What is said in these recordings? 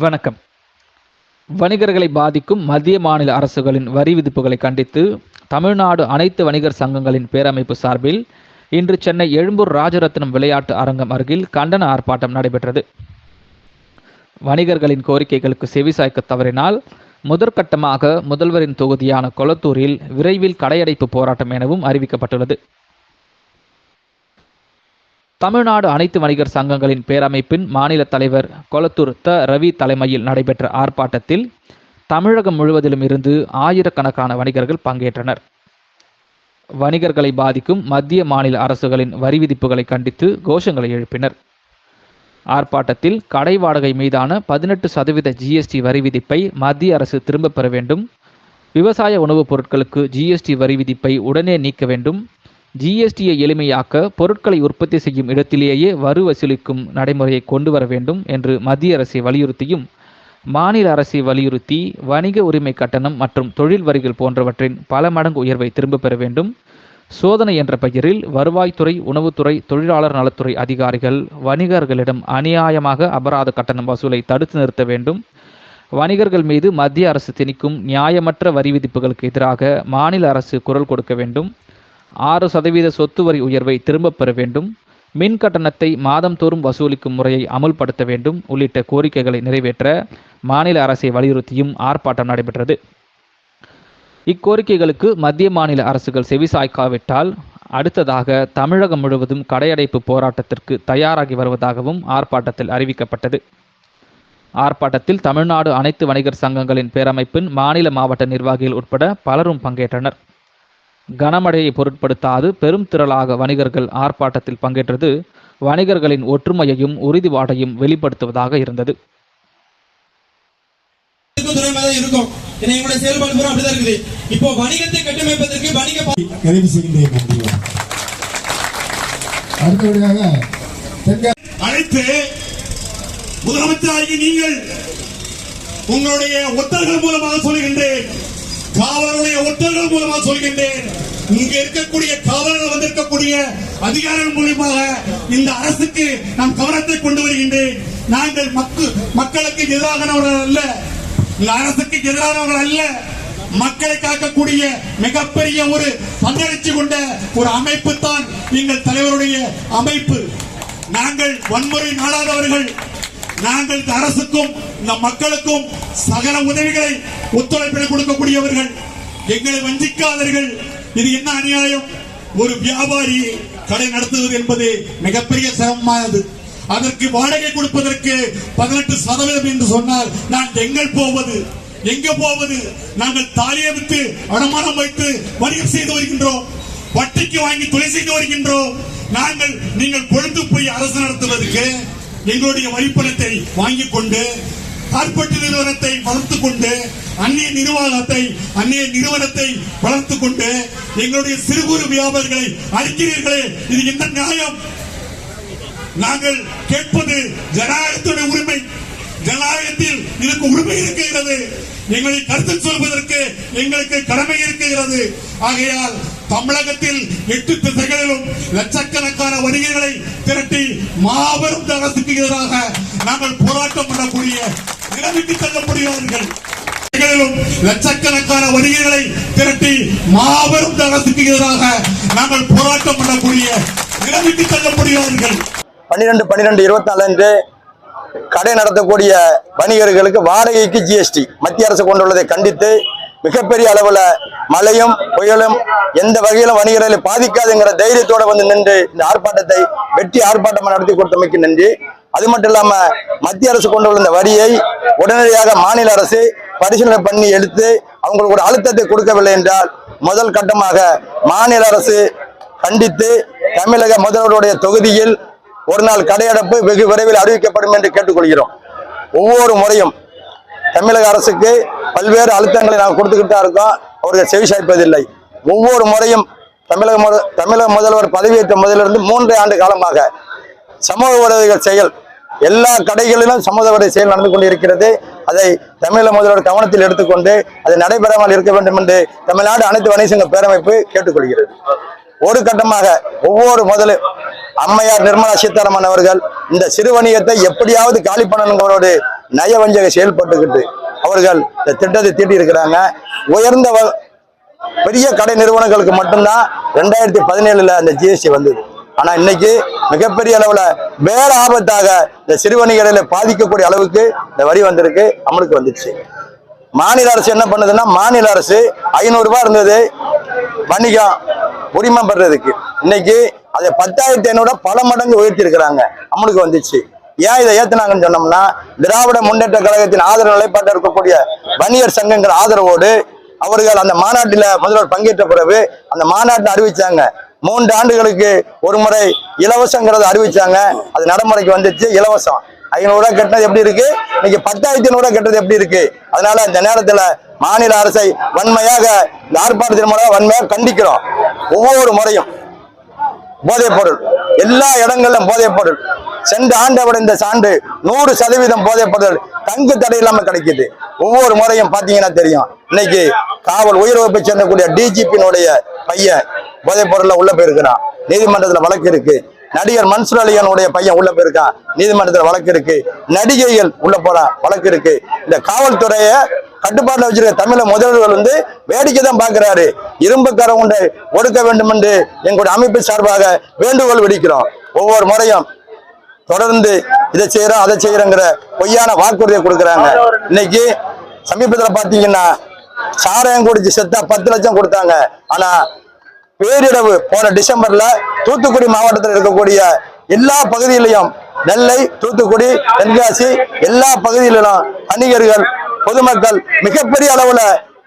வணக்கம். வணிகர்களை பாதிக்கும் மத்திய மாநில அரசுகளின் வரி விதிப்புகளை கண்டித்து தமிழ்நாடு அனைத்து வணிகர் சங்கங்களின் பேரமைப்பு சார்பில் இன்று சென்னை எழும்பூர் ராஜரத்னம் விளையாட்டு அரங்கம் அருகில் கண்டன ஆர்ப்பாட்டம் நடைபெற்றது. வணிகர்களின் கோரிக்கைகளுக்கு செவிசாய்க்க தவறினால் முதற்கட்டமாக முதல்வரின் தொகுதியான கொளத்தூரில் விரைவில் கடையடைப்பு போராட்டம் எனவும் அறிவிக்கப்பட்டுள்ளது. தமிழ்நாடு அனைத்து வணிகர் சங்கங்களின் பேரமைப்பின் மாநில தலைவர் கொளத்தூர் த ரவி தலைமையில் நடைபெற்ற ஆர்ப்பாட்டத்தில் தமிழகம் முழுவதிலும் இருந்து ஆயிரக்கணக்கான வணிகர்கள் பங்கேற்றனர். வணிகர்களை பாதிக்கும் மத்திய மாநில அரசுகளின் வரி விதிப்புகளை கண்டித்து கோஷங்களை எழுப்பினர். ஆர்ப்பாட்டத்தில் கடை வாடகை மீதான பதினெட்டு சதவீத ஜிஎஸ்டி வரி விதிப்பை மத்திய அரசு திரும்பப் பெற வேண்டும். விவசாய உணவுப் பொருட்களுக்கு ஜிஎஸ்டி வரி விதிப்பை உடனே நீக்க வேண்டும். ஜிஎஸ்டியை எளிமையாக்க பொருட்களை உற்பத்தி செய்யும் இடத்திலேயே வரி வசூலிக்கும் நடைமுறையை கொண்டு வர வேண்டும் என்று மத்திய அரசை வலியுறுத்தியும் மாநில அரசை வலியுறுத்தி வணிக உரிமை கட்டணம் மற்றும் தொழில் வரிகள் போன்றவற்றின் பல மடங்கு உயர்வை திரும்பப் பெற வேண்டும். சோதனை என்ற பெயரில் வருவாய்த்துறை உணவுத்துறை தொழிலாளர் நலத்துறை அதிகாரிகள் வணிகர்களிடம் அநியாயமாக அபராத கட்டணம் வசூலை தடுத்து நிறுத்த வேண்டும். வணிகர்கள் மீது மத்திய அரசு திணிக்கும் நியாயமற்ற வரி விதிப்புகளுக்கு எதிராக மாநில அரசு குரல் கொடுக்க வேண்டும். ஆறு சதவீத சொத்து வரி உயர்வை திரும்பப் பெற வேண்டும். மின் கட்டணத்தை மாதந்தோறும் வசூலிக்கும் முறையை அமுல்படுத்த வேண்டும். உள்ளிட்ட கோரிக்கைகளை நிறைவேற்ற மாநில அரசை வலியுறுத்தியும் ஆர்ப்பாட்டம் நடைபெற்றது. இக்கோரிக்கைகளுக்கு மத்திய மாநில அரசுகள் செவிசாய்க்காவிட்டால் அடுத்ததாக தமிழகம் முழுவதும் கடையடைப்பு போராட்டத்திற்கு தயாராகி வருவதாகவும் ஆர்ப்பாட்டத்தில் அறிவிக்கப்பட்டது. ஆர்ப்பாட்டத்தில் தமிழ்நாடு அனைத்து வணிகர் சங்கங்களின் பேரமைப்பின் மாநில மாவட்ட நிர்வாகிகள் உட்பட பலரும் பங்கேற்றனர். கனமழையை பொருட்படுத்தாது பெரும் திரளாக வணிகர்கள் ஆர்ப்பாட்டத்தில் பங்கேற்றது. வணிகர்களின் ஒற்றுமையையும் உறுதிப்பாட்டையும் வெளிப்படுத்துவதாக இருந்தது. இப்போ வணிகத்தை கட்டமைப்பதற்கு வணிக பா- நிறைவு செய்கின்றேன் நன்றி. அடுத்தபடியாக தென்கா அழைத்து முதலமைச்சராகி நீங்கள் உங்களுடைய ஒத்தர்கள் மூலமாக சொல்கின்றேன் காவலருடைய ஒத்தர்கள் மூலமாக சொல்கின்றேன். இங்க இருக்கக்கூடிய காவலர்கள் வந்திருக்கக்கூடிய அதிகாரிகள் மூலியமாக இந்த அரசுக்கு நான் கவனத்தை கொண்டு வருகின்றேன். நாங்கள் மக்கள் மக்களுக்கு எதிரானவர்கள் அல்ல. இந்த அரசுக்கு எதிரானவர்கள் அல்ல. மக்களை காக்கக்கூடிய மிகப்பெரிய ஒரு பங்களிச்சு கொண்ட ஒரு அமைப்பு தான் எங்கள் தலைவருடைய அமைப்பு. நாங்கள் வன்முறை நாடாதவர்கள். நாங்கள் அரசுக்கும் இந்த மக்களுக்கும் சகல உதவிகளை ஒத்துழைப்பில் கொடுக்கக்கூடியவர்கள் எங்களை வஞ்சிக்காதர்கள் இது என்ன அநியாயம்? ஒரு வியாபாரி கடை நடத்துவது என்பது மிகப்பெரிய சிரமமானது. அதற்கு வாடகை கொடுப்பதற்கு பதினெட்டு சதவீதம் என்று சொன்னால் நான் எங்கள் போவது எங்க போவது? நாங்கள் தாலியை விட்டு அடமானம் வைத்து வணிகம் செய்து வருகின்றோம் வட்டிக்கு வாங்கி துணை செய்து வருகின்றோம். நாங்கள் நீங்கள் கொழுந்து போய் அரசு நடத்துவதற்கு எங்களுடைய வரிப்பணத்தை வாங்கி கொண்டு கார்பரேட் நிறுவனத்தை வளர்த்துக் கொண்டு அந்நிய நிர்வாகத்தை அந்நிய நிறுவனத்தை வளர்த்துக் கொண்டு எங்களுடைய சிறு குறு வியாபாரிகளை அழிக்கிறீர்களே இது என்ன நியாயம்? நாங்கள் கேட்பது ஜனநாயகத்துடைய உரிமை. ஜனநாயகத்தில் இதற்கு உரிமை இருக்கிறது. எங்களை கருத்து சொல்வதற்கு எங்களுக்கு கடமை இருக்கிறது. ஆகையால் தமிழகத்தில் எட்டு திசைகளிலும் லட்சக்கணக்கான வணிகர்களை திரட்டி மாபெரும் இந்த அரசுக்கு எதிராக நாங்கள் போராட்டம் பண்ணக்கூடிய நிலைமைக்கு தள்ளப்படுகிறார்கள் லட்சக்கணக்கான வணிகர்களை திரட்டி மாபெரும் அரசுக்கு எதிராக நாங்கள் போராட்டம் பண்ணக்கூடிய நிலைமைக்கு தள்ளப்படுகிறார்கள் பன்னிரெண்டு பன்னிரெண்டு இருபத்தி நாலு அன்று கடை நடத்தக்கூடிய வணிகர்களுக்கு வாடகைக்கு ஜிஎஸ்டி மத்திய அரசு கொண்டுள்ளதை கண்டித்து மிகப்பெரிய அளவில் மழையும் புயலும் எந்த வகையிலும் வணிகர்களை பாதிக்காதுங்கிற தைரியத்தோடு வந்து நின்று இந்த ஆர்ப்பாட்டத்தை வெற்றி ஆர்ப்பாட்டமாக நடத்தி கொடுத்தமைக்கு நன்றி. அது மட்டும் இல்லாமல் மத்திய அரசு கொண்டு இந்த வரியை உடனடியாக மாநில அரசு பரிசீலனை பண்ணி எடுத்து அவங்களுக்கு ஒரு அழுத்தத்தை கொடுக்கவில்லை என்றால் முதல் கட்டமாக மாநில அரசு கண்டித்து தமிழக முதல்வருடைய தொகுதியில் ஒரு நாள் கடையடைப்பு வெகு விரைவில் அறிவிக்கப்படும் என்று கேட்டுக்கொள்கிறோம். ஒவ்வொரு முறையும் தமிழக அரசுக்கு பல்வேறு அழுத்தங்களை நாங்கள் கொடுத்துக்கிட்டா இருக்கோம். அவர்கள் செவிசாய்ப்பதில்லை ஒவ்வொரு முறையும் தமிழக தமிழக முதல்வர் பதவியேற்ற முதலிருந்து மூன்று ஆண்டு காலமாக சமூக உறவுகள் செயல் எல்லா கடைகளிலும் சமூக செயல் நடந்து கொண்டிருக்கிறது. அதை தமிழக முதல்வர் கவனத்தில் எடுத்துக்கொண்டு அது நடைபெறாமல் இருக்க வேண்டும் என்று தமிழ்நாடு அனைத்து வணிக பேரமைப்பு கேட்டுக்கொள்கிறது. ஒரு கட்டமாக ஒவ்வொரு முதல் அம்மையார் நிர்மலா சீதாராமன் அவர்கள் இந்த சிறு வணிகத்தை எப்படியாவது காலி பண்ணணுங்கிறோடு நயவஞ்சக செயல்பட்டுக்கிட்டு அவர்கள் இந்த திட்டத்தை தீட்டியிருக்கிறாங்க. உயர்ந்த வ- பெரிய கடை நிறுவனங்களுக்கு மட்டும்தான் ரெண்டாயிரத்தி பதினேழுல அந்த ஜிஎஸ்டி வந்தது. ஆனால் இன்னைக்கு மிகப்பெரிய அளவில் வேற ஆபத்தாக இந்த சிறு வணிகர்களை பாதிக்கக்கூடிய அளவுக்கு இந்த வரி வந்திருக்கு அமலுக்கு வந்துச்சு. மாநில அரசு என்ன பண்ணுதுன்னா மாநில அரசு ஐநூறுரூபா இருந்தது வணிகம் உரிமம் பெறதுக்கு இன்னைக்கு அதை பத்தாயிரத்தி ஐநூறு பல மடங்கு உயர்த்தி இருக்கிறாங்க அமலுக்கு வந்துச்சு. ஏன் இதை ஏத்துனாங்கன்னு சொன்னோம்னா திராவிட முன்னேற்ற கழகத்தின் ஆதரவு நிலைப்பாட்டில் இருக்கக்கூடிய வணிகர் சங்கங்கள் ஆதரவோடு அவர்கள் அந்த மாநாட்டில் முதல்வர் பங்கேற்ற பிறகு அந்த மாநாட்டில் அறிவிச்சாங்க மூன்று ஆண்டுகளுக்கு ஒரு முறை இலவசங்கிறத அறிவிச்சாங்க. அது நடைமுறைக்கு வந்துச்சு. இலவசம். ஐநூறுரூவா கட்டினது எப்படி இருக்கு? இன்னைக்கு பத்தாயிரத்தி ஐநூறு கட்டுறது எப்படி இருக்கு? அதனால இந்த நேரத்தில் மாநில அரசை வன்மையாக இந்த ஆர்ப்பாட்டத்தின் மூலம் வன்மையாக கண்டிக்கிறோம். ஒவ்வொரு முறையும் போதைப் பொருள். எல்லா இடங்களிலும் போதைப் பொருள். சென்ற ஆண்டை விட இந்த சான்று நூறு சதவீதம் போதைப் பொருள் தங்கு தடை இல்லாம கிடைக்குது. ஒவ்வொரு முறையும் பாத்தீங்கன்னா தெரியும். இன்னைக்கு காவல் உயிர் வகுப்பை சேர்ந்தக்கூடிய டிஜிபியினுடைய பையன் போதைப் பொருள்ல உள்ள போயிருக்கிறான். நீதிமன்றத்துல வழக்கு இருக்கு. நடிகர் மன்சூர் அலியானுடைய பையன் உள்ள போயிருக்கான். நீதிமன்றத்துல வழக்கு இருக்கு. நடிகைகள் உள்ள போறா வழக்கு இருக்கு. இந்த காவல்துறைய கட்டுப்பாட்டில் வச்சிருக்க தமிழக முதல்வர்கள் வந்து வேடிக்கை தான் பாக்குறாரு இரும்புக்கார ஒன்றை ஒடுக்க வேண்டும் என்று எங்களுடைய அமைப்பு சார்பாக வேண்டுகோள் விடுக்கிறோம். ஒவ்வொரு முறையும் தொடர்ந்து இதை செய்யறோம் அதை செய்யறோங்கிற பொய்யான வாக்குறுதியை கொடுக்குறாங்க. இன்னைக்கு சமீபத்துல பாத்தீங்கன்னா சாராயம் குடிச்சு செத்தா பத்து லட்சம் கொடுத்தாங்க. ஆனா பேரிடவு போன டிசம்பர்ல தூத்துக்குடி மாவட்டத்தில் இருக்கக்கூடிய எல்லா பகுதியிலையும் நெல்லை தூத்துக்குடி தென்காசி எல்லா பகுதியிலும் வணிகர்கள் பொதுமக்கள் மிகப்பெரிய அளவுல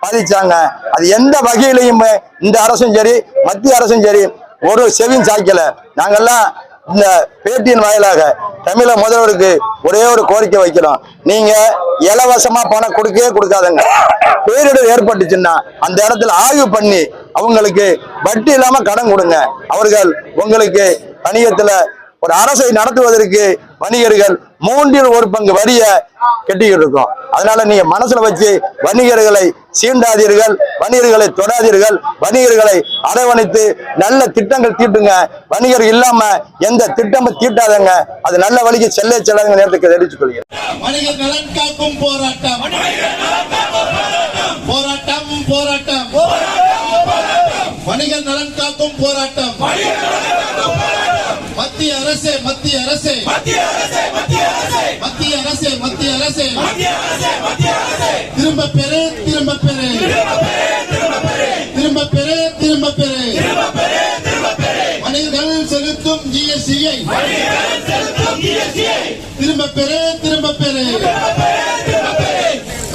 பாதிச்சாங்க. அது எந்த வகையிலையுமே இந்த அரசும் சரி மத்திய அரசும் சரி ஒரு செவியும் சாய்க்கல. நாங்கெல்லாம் இந்த பேட்டியின் வாயிலாக தமிழக முதல்வருக்கு ஒரே ஒரு கோரிக்கை வைக்கிறோம். நீங்க இலவசமா பணம் கொடுக்கவே கொடுக்காதங்க. பேரிடர் ஏற்பட்டுச்சுன்னா அந்த இடத்துல ஆய்வு பண்ணி அவங்களுக்கு வட்டி இல்லாம கடன் கொடுங்க. அவர்கள் உங்களுக்கு வணிகத்துல ஒரு அரசை நடத்துவதற்கு வணிகர்கள் மூன்றில் ஒரு பங்கு வரிய கட்டிக்கிட்டு இருக்கோம் அதனால நீங்க மனசுல வச்சு வணிகர்களை சீண்டாதீர்கள் வணிகர்களை தொடாதீர்கள் வணிகர்களை அரவணைத்து நல்ல திட்டங்கள் தீட்டுங்க. வணிகர் இல்லாம எந்த திட்டமும் தீட்டாதங்க. அது நல்ல வழிக்கு செல்ல செல்லாத நேரத்துக்கு தெரிவித்துக் கொள்கிறேன். போராட்டம். போராட்டம் போராட்டம். வணிகர் நலன் காக்கும் போராட்டம். மத்திய அரசே. மத்திய அரசே மத்திய அரசே. மத்திய அரசே திரும்ப பெறு திரும்ப பெறு. திரும்ப பெறு திரும்ப பெறு. வணிகர்கள் செலுத்தும் ஜிஎஸ்டியை திரும்ப திரும்ப பெறு